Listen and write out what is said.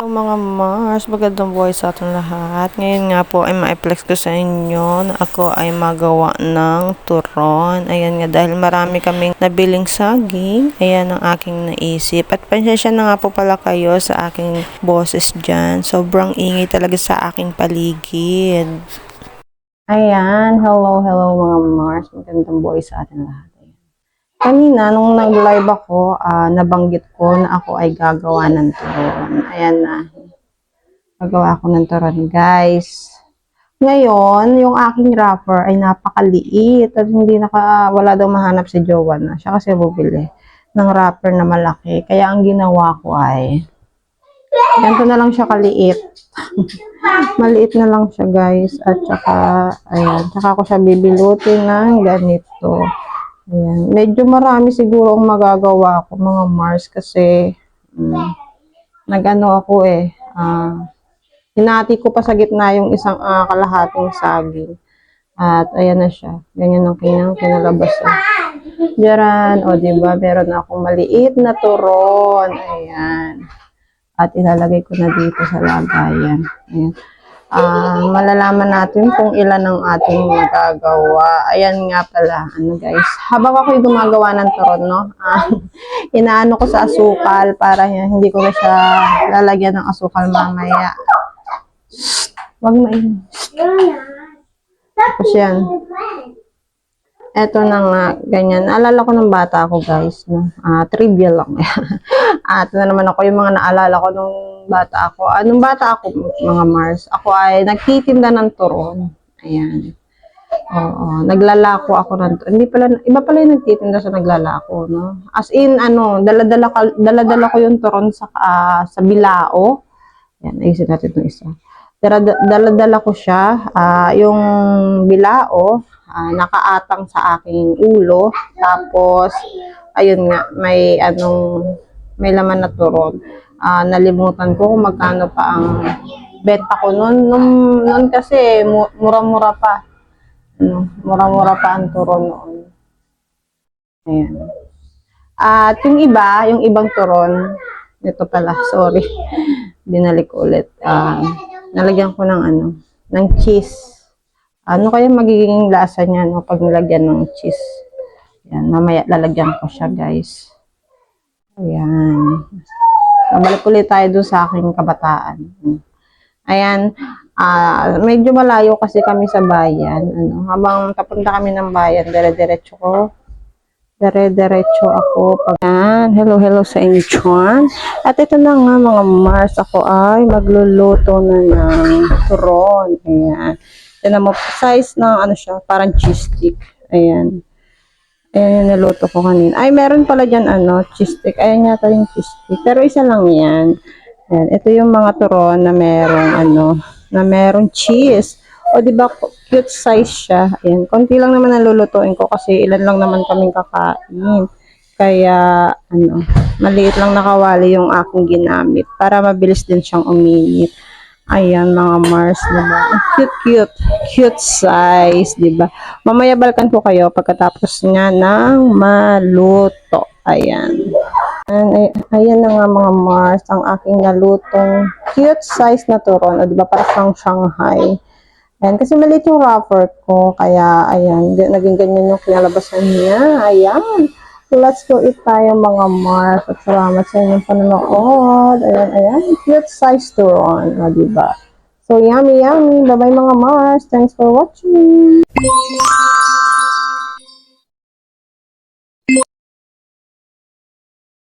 Hello mga Mars, magandang buhay sa ating lahat. Ngayon nga po ay ma-flex ko sa inyo na ako ay magawa ng turon. Ayan nga dahil marami kaming nabiling saging. Ayan ang aking naisip. At pansensya na nga po pala kayo sa aking boses dyan. Sobrang ingay talaga sa aking paligid. Ayan, hello, hello mga Mars. Magandang buhay sa ating lahat. Kanina, nung nag-live ako, ah, nabanggit ko na ako ay gagawa ng turon. Ayan na. Gagawa ako ng turon, guys. Ngayon, yung aking wrapper ay napakaliit at hindi naka, wala daw mahanap si Joanna. Siya kasi bubili ng wrapper na malaki. Kaya ang ginawa ko ay, ganito na lang siya kaliit. Maliit na lang siya, guys. At saka, ayan, saka ko siya bibilutin ng ganito. Ayan. Medyo marami siguro ang magagawa ko mga Mars kasi mm, nag-ano ako eh. ah, hinati ko pa sa gitna yung isang ah, kalahating saging. At ayan na siya. Ganyan ang kanyang kinalabas. Diyan, o diba, meron akong maliit na turon. Ayan. At ilalagay ko na dito sa lagayan. Ayan ah malalaman natin kung ilan ang ating magagawa. Ayan nga pala, ano guys, habang ako'y gumagawa ng turon, no, ah, inaano ko sa asukal para hindi ko na siya lalagyan ng asukal mamaya. Wag main. Tapos yan. Eto na nga, ganyan. Naalala ko ng bata ako, guys. No? Ah, trivia lang. At na naman ako yung mga naalala ko nung bata ako. Ah, nung bata ako, mga Mars, ako ay nagtitinda ng turon. Ayan. Oo, naglalako ako ng turon. Hindi pala, iba pala yung nagtitinda sa naglalako, no? As in, ano, daladala, daladala ko yung turon sa, ah, sa bilao. Ayan, ayusin natin itong isa. Dala- Daladala ko siya, ah, yung bilao, ah, nakaatang sa aking ulo. Tapos, ayun nga, may anong, may laman na turon. Ah, nalimutan ko kung magkano pa ang benta ko noon. Nung, noon kasi, mu- mura-mura pa. Ano, mura-mura pa ang turon noon. Ayan. At yung iba, yung ibang turon, ito pala, sorry. Binalik ulit. Ah, nalagyan ko ng ano, ng cheese. Ano kaya magiging lasa niya no, pag nilagyan ng cheese? Yan, mamaya lalagyan ko siya, guys. Ayan. Balik ulit tayo doon sa aking kabataan. Ayan. ah medyo malayo kasi kami sa bayan. Ano, habang papunta kami ng bayan, dire-diretso ko. Dire-diretso ako. Pag, Ayan. Hello, hello sa inyo, Chuan. At ito na nga, mga Mars. Ako ay magluluto na ng turon. Ayan. Tinan mo, size ng ano siya, parang cheese stick. Ayan. Ayan yung naluto ko kanina. Ay, meron pala dyan, ano, cheese stick. Ayan yata yung cheese stick. Pero isa lang yan. Ayan. Ito yung mga turon na merong, ano, na merong cheese. O, di ba, cute size siya. Ayan. Konti lang naman ang lulutuin ko kasi ilan lang naman kaming kakain. Kaya, ano, maliit lang nakawali yung aking ginamit para mabilis din siyang uminit. Ayan, mga Mars, diba? Cute, cute. Cute size, diba? Mamaya balkan ko kayo pagkatapos nga ng maluto. Ayan. Ayan, ay- ayan na nga mga Mars, ang aking nalutong cute size na turon. O, diba? Para siyang Shanghai. Ayan, kasi maliit yung wrapper ko. Kaya, ayan, naging ganyan yung kinalabasan niya. Ayan. Let's go eat tayo mga Mars. At salamat sa inyong panonood. Ayan, ayan. Cute size turon. O, diba? So, yummy, yummy. Bye-bye mga Mars. Thanks for watching.